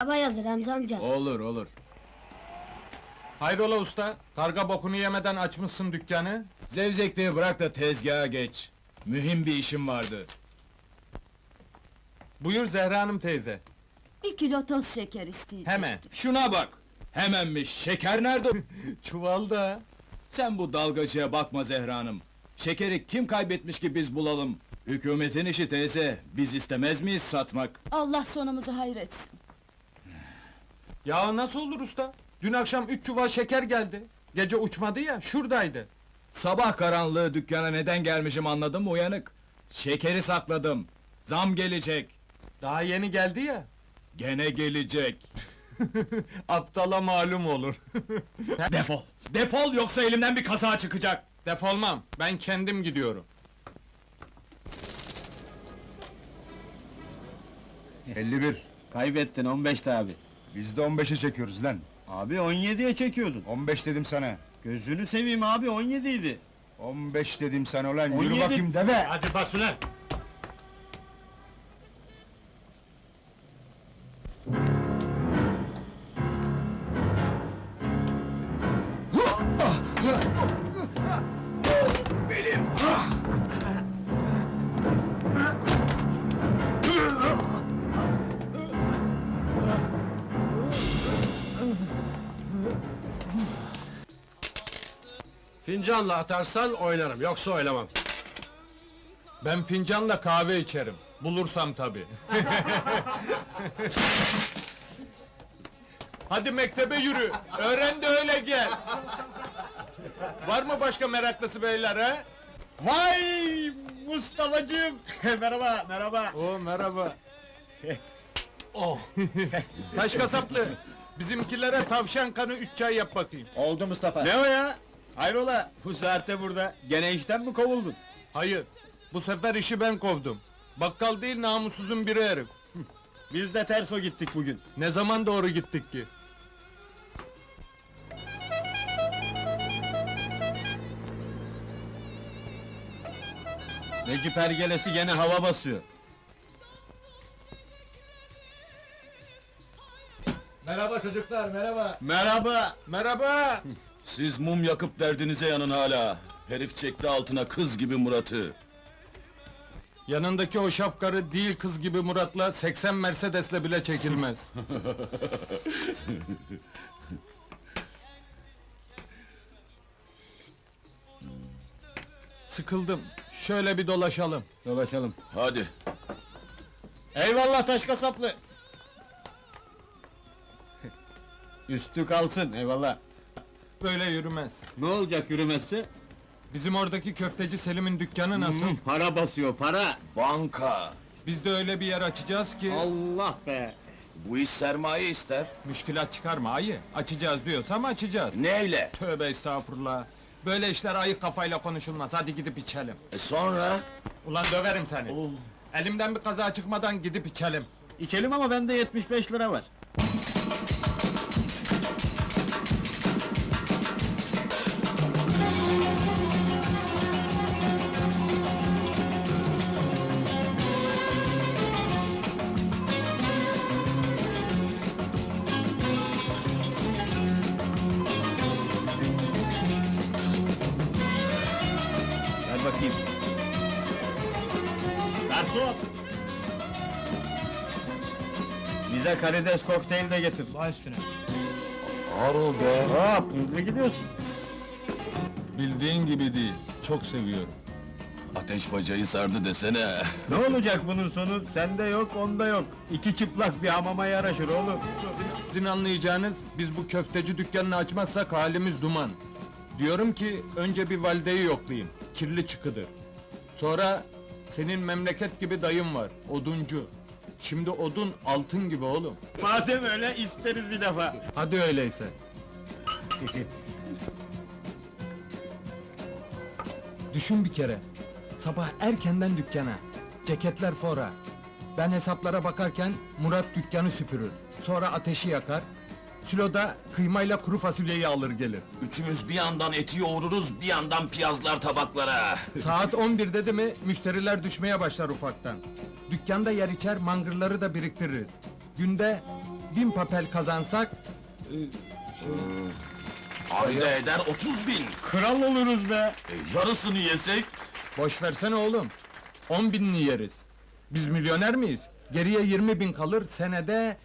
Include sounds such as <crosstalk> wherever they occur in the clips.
Baba yazır Remzi amca. Olur olur. Hayrola usta? Karga bokunu yemeden açmışsın dükkanı. Zevzekliği bırak da tezgaha geç. Mühim bir işim vardı. Buyur Zehra Hanım teyze. Bir kilo toz şeker isteyecektim. Hemen. Şuna bak! Hemenmiş, şeker nerede? <laughs> Çuvalda. Sen bu dalgacıya bakma Zehra Hanım. Şekeri kim kaybetmiş ki biz bulalım? Hükümetin işi teyze, biz istemez miyiz satmak? Allah sonumuzu hayretsin. Ya nasıl olur usta? Dün akşam üç çuval şeker geldi. Gece uçmadı ya, şuradaydı. Sabah karanlığı dükkana neden gelmişim anladın mı uyanık? Şekeri sakladım. Zam gelecek. Daha yeni geldi ya. Gene gelecek. <laughs> Aptala malum olur. <laughs> Defol! Defol yoksa elimden bir kaza çıkacak! Defolmam, ben kendim gidiyorum. 51. Kaybettin 15 abi. Biz de 15'e çekiyoruz lan. Abi 17'ye çekiyordun. 15 dedim sana. Gözünü seveyim abi 17 idi. 15 dedim sana ulan. Yürü 17. bakayım deve. Hadi bas ulan. Fincanla atarsan oynarım, yoksa oynamam. Ben fincanla kahve içerim. Bulursam tabii. <laughs> Hadi mektebe yürü. Öğren de öyle gel. Var mı başka meraklısı beyler ha? Vay Mustafa'cığım. <laughs> merhaba merhaba. Oo merhaba. <laughs> oh. Taş kasaplı. Bizimkilere tavşan kanı üç çay yap bakayım. Oldu Mustafa. Ne o ya? Hayrola bu saatte burada. Gene işten mi kovuldun? Hayır. Bu sefer işi ben kovdum. Bakkal değil namussuzun biri herif. Biz de terso gittik bugün. Ne zaman doğru gittik ki? Necip Ergelesi gene hava basıyor. Merhaba çocuklar, merhaba. Merhaba. Merhaba. Siz mum yakıp derdinize yanın hala. Herif çekti altına kız gibi Murat'ı. Yanındaki o şafkarı değil kız gibi Murat'la 80 Mercedes'le bile çekilmez. <laughs> Sıkıldım. Şöyle bir dolaşalım. Dolaşalım. Hadi. Eyvallah taş kasaplı. Üstü kalsın eyvallah. Böyle yürümez. Ne olacak yürümesi? Bizim oradaki köfteci Selim'in dükkanı nasıl? Hmm, para basıyor para. Banka. Biz de öyle bir yer açacağız ki... Allah be. Bu iş sermaye ister. Müşkilat çıkarma ayı. Açacağız diyorsam açacağız. Neyle? Tövbe estağfurullah. Böyle işler ayık kafayla konuşulmaz. Hadi gidip içelim. E sonra? Ulan döverim seni. Elimden bir kaza çıkmadan gidip içelim. İçelim ama bende 75 lira var. Bakayım. Garson! Bize karides kokteyl de getir. Baş üstüne. Ağır be. Hop, hızlı gidiyorsun. Bildiğin gibi değil. Çok seviyorum. Ateş bacayı sardı desene. Ne olacak bunun sonu? Sende yok, onda yok. İki çıplak bir hamama yaraşır oğlum. Sizin anlayacağınız, biz bu köfteci dükkanını açmazsak halimiz duman. Diyorum ki, önce bir valideyi yoklayayım. Kirli çıkıdır. Sonra, senin memleket gibi dayın var, oduncu. Şimdi odun altın gibi oğlum. Madem öyle isteriz bir defa. Hadi öyleyse. <laughs> Düşün bir kere. Sabah erkenden dükkana. Ceketler fora. Ben hesaplara bakarken Murat dükkanı süpürür. Sonra ateşi yakar. Siloda kıymayla kuru fasulyeyi alır gelir. Üçümüz bir yandan eti yoğururuz, bir yandan piyazlar tabaklara. <laughs> Saat 11 dedi mi müşteriler düşmeye başlar ufaktan. Dükkanda yer içer mangırları da biriktiririz. Günde bin papel kazansak... Ayda eder 30 bin. Kral oluruz be. E, yarısını yesek? Boş versene oğlum. On binini yeriz. Biz milyoner miyiz? Geriye yirmi bin kalır, senede...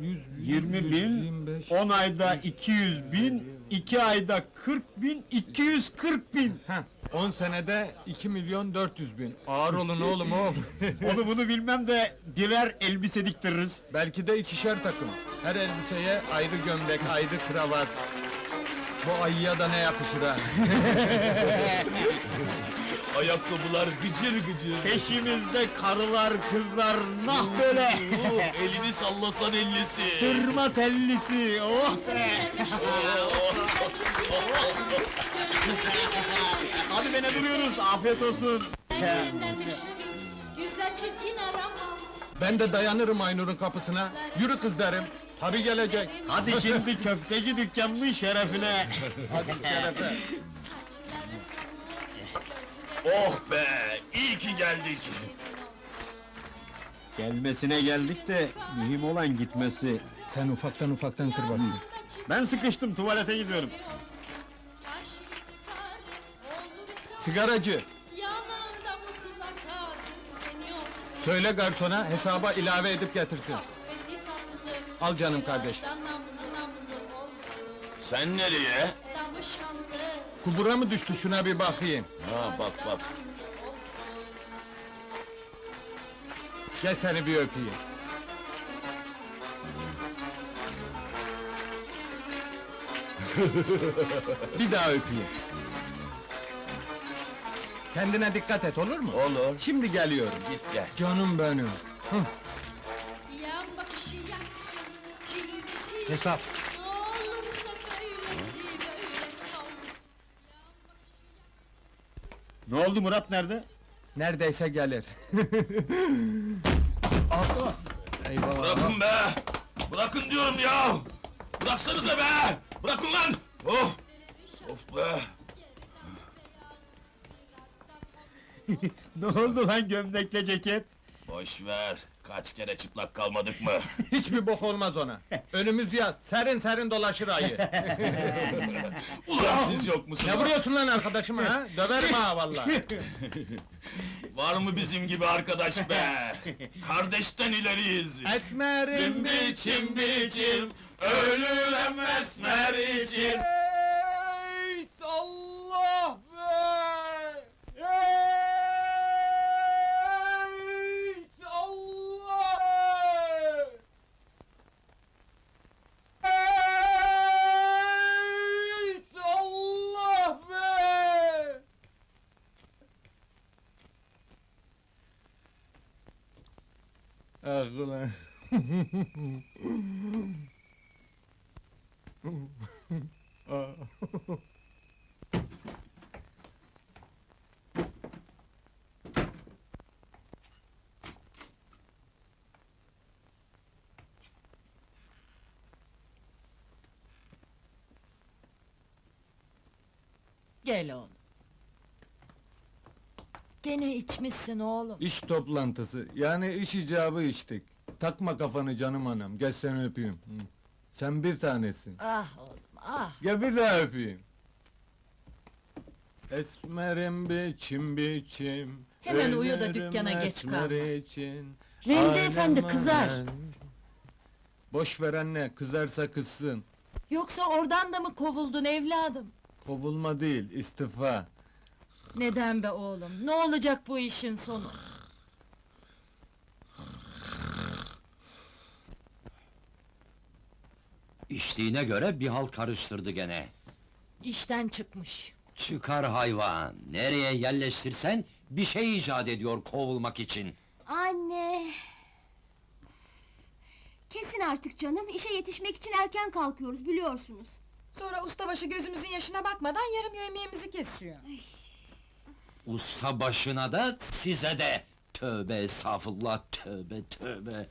Yüz, 20 bin, 125. 10 ayda 200 bin, 2 ayda 40 bin, 240 bin. Heh, 10 senede 2 milyon 400 bin. Ağır olun oğlum oğlum. <laughs> Onu bunu bilmem de birer elbise diktiririz. Belki de ikişer takım. Her elbiseye ayrı gömlek, ayrı kravat. Bu ayıya da ne yakışır ha? <laughs> Ayakkabılar gıcır gıcır. Peşimizde karılar, kızlar, nah böyle. Oo, elini sallasan ellisi. Sırma tellisi, oh be. Hadi be ne duruyoruz, afiyet olsun. Güzel çirkin arama. Ben de dayanırım Aynur'un kapısına. Yürü kız derim. Tabi gelecek. Hadi şimdi köfteci dükkanının şerefine. Oh be, iyi ki geldik. Gelmesine geldik de mühim olan gitmesi. Sen ufaktan ufaktan kır bakayım. Ben sıkıştım, tuvalete gidiyorum. Sigaracı, söyle garsona hesaba ilave edip getirsin. Al canım kardeş. Sen nereye? Kubura mı düştü şuna bir bakayım. Ha bak bak. Gel seni bir öpeyim. <laughs> bir daha öpeyim. Kendine dikkat et olur mu? Olur. Şimdi geliyorum. Git gel. Canım benim. Hesap. Ne oldu Murat nerede? Neredeyse gelir. <laughs> ah. Eyvah. Bırakın be! Bırakın diyorum ya! Bıraksanıza be! Bırakın lan! Oh! Of be! <laughs> Ne oldu lan gömlekle ceket? Boş ver. Kaç kere çıplak kalmadık mı? <laughs> Hiçbir bok olmaz ona. Önümüz yaz, serin serin dolaşır ayı. <laughs> Ulan siz yok musunuz? ne vuruyorsun lan arkadaşıma ha? Döverim ha vallahi. <laughs> Var mı bizim gibi arkadaş be? Kardeşten ileriyiz. Esmerim biçim biçim, ölürem esmer için. Ah ulan. Gel oğlum. Gene içmişsin oğlum. İş toplantısı, yani iş icabı içtik. Takma kafanı canım anam, gel seni öpeyim. Hı. Sen bir tanesin. Ah oğlum, ah. Gel bir daha öpeyim. Esmerim biçim biçim. Hemen uyu da ölürüm dükkana geç esmer kalma. için. Remzi Alem efendi kızar. alem. Boş ver anne, kızarsa kızsın. Yoksa oradan da mı kovuldun evladım? Kovulma değil, istifa. Neden be oğlum? Ne olacak bu işin sonu? İçtiğine göre bir hal karıştırdı gene. İşten çıkmış. Çıkar hayvan, nereye yerleştirsen bir şey icat ediyor kovulmak için. Anne. Kesin artık canım. İşe yetişmek için erken kalkıyoruz biliyorsunuz. Sonra ustabaşı gözümüzün yaşına bakmadan yarım yemeğimizi kesiyor. Usta başına da size de. Tövbe estağfurullah, tövbe tövbe.